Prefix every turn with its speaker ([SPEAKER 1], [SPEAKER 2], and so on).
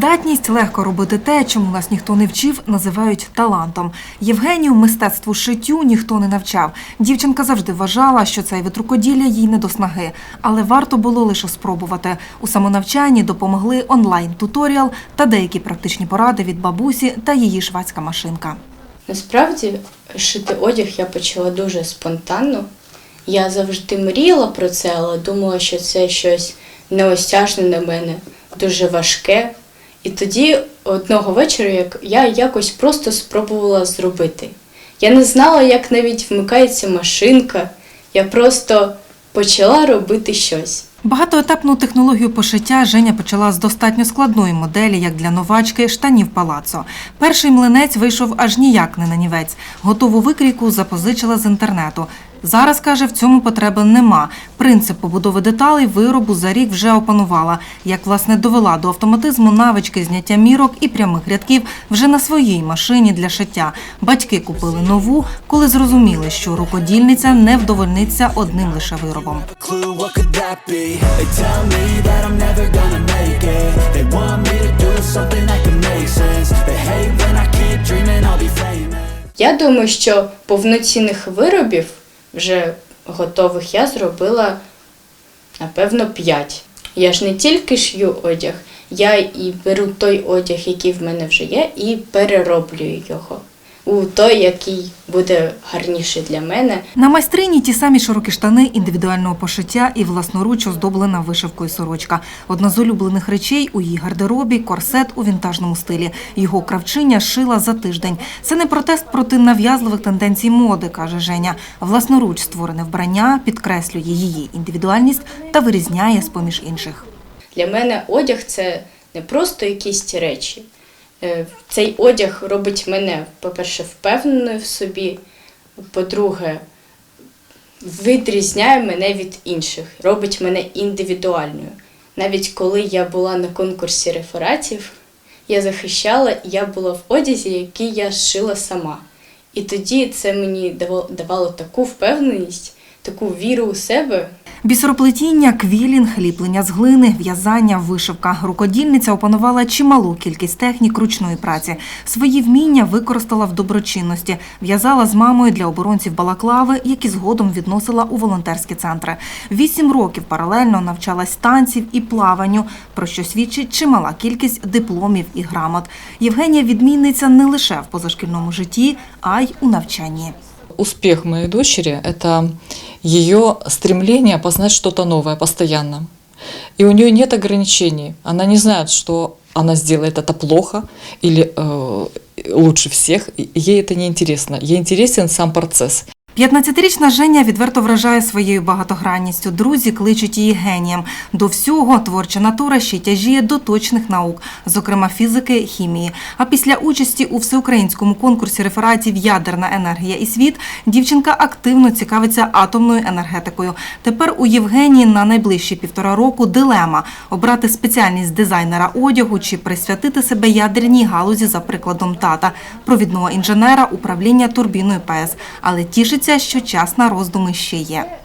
[SPEAKER 1] Здатність легко робити те, чому нас ніхто не вчив, називають талантом. Євгенію мистецтву шиттю ніхто не навчав. Дівчинка завжди вважала, що цей вид рукоділля їй не до снаги. Але варто було лише спробувати. У самонавчанні допомогли онлайн-туторіал та деякі практичні поради від бабусі та її швадська машинка.
[SPEAKER 2] Насправді шити одяг я почала дуже спонтанно. Я завжди мріяла про це, але думала, що це щось неосяжне на мене, дуже важке. І тоді одного вечора як я якось просто спробувала зробити. Я не знала, як навіть вмикається машинка. Я просто почала робити щось.
[SPEAKER 1] Багатоетапну технологію пошиття Женя почала з достатньо складної моделі, як для новачки, штанів палацо. Перший млинець вийшов аж ніяк не нанівець. Готову викрійку запозичила з інтернету. Зараз, каже, в цьому потреби нема. Принцип побудови деталей виробу за рік вже опанувала. Як, власне, довела до автоматизму навички зняття мірок і прямих рядків вже на своїй машині для шиття. Батьки купили нову, коли зрозуміли, що рукодільниця не вдовольниться одним лише виробом.
[SPEAKER 2] Я думаю, що повноцінних виробів вже готових я зробила, напевно, 5. Я ж не тільки шью одяг, я і беру той одяг, який в мене вже є, і перероблюю його у той, який буде гарніший для мене.
[SPEAKER 1] На майстрині ті самі широкі штани індивідуального пошиття і власноруч оздоблена вишивкою сорочка. Одна з улюблених речей у її гардеробі корсет у вінтажному стилі. Його кравчиня шила за тиждень. Це не протест проти нав'язливих тенденцій моди, каже Женя. Власноруч створене вбрання підкреслює її індивідуальність та вирізняє з поміж інших.
[SPEAKER 2] Для мене одяг це не просто якісь ті речі. Е, Цей одяг робить мене, по-перше, впевненою в собі, по-друге, відрізняє мене від інших, робить мене індивідуальною. Навіть коли я була на конкурсі рефератів, я захищала, і я була в одязі, який я зшила сама. І тоді це мені давало таку впевненість, таку віру у себе.
[SPEAKER 1] Бісероплетіння, квілінг, ліплення з глини, в'язання, вишивка. Рукодільниця опанувала чималу кількість технік ручної праці. Свої вміння використала в доброчинності. В'язала з мамою для оборонців балаклави, які згодом відносила у волонтерські центри. Вісім років паралельно навчалась танців і плаванню, про що свідчить чимала кількість дипломів і грамот. Євгенія відмінниця не лише в позашкільному житті, а й у навчанні.
[SPEAKER 3] Успех моей дочери – это ее стремление познать что-то новое постоянно. И у нее нет ограничений. Она не знает, что она сделает это плохо или э, лучше всех. Ей это не интересно. Ей интересен сам процесс.
[SPEAKER 1] 15-річна Женя відверто вражає своєю багатогранністю. Друзі кличуть її генієм. До всього творча натура ще тяжіє до точних наук, зокрема фізики, хімії. А після участі у всеукраїнському конкурсі рефератів Ядерна енергія і світ дівчинка активно цікавиться атомною енергетикою. Тепер у Євгенії на найближчі півтора року дилема обрати спеціальність дизайнера одягу чи присвятити себе ядерній галузі за прикладом тата, провідного інженера управління турбіною ПС. Але тішиться, що час на роздуми ще є.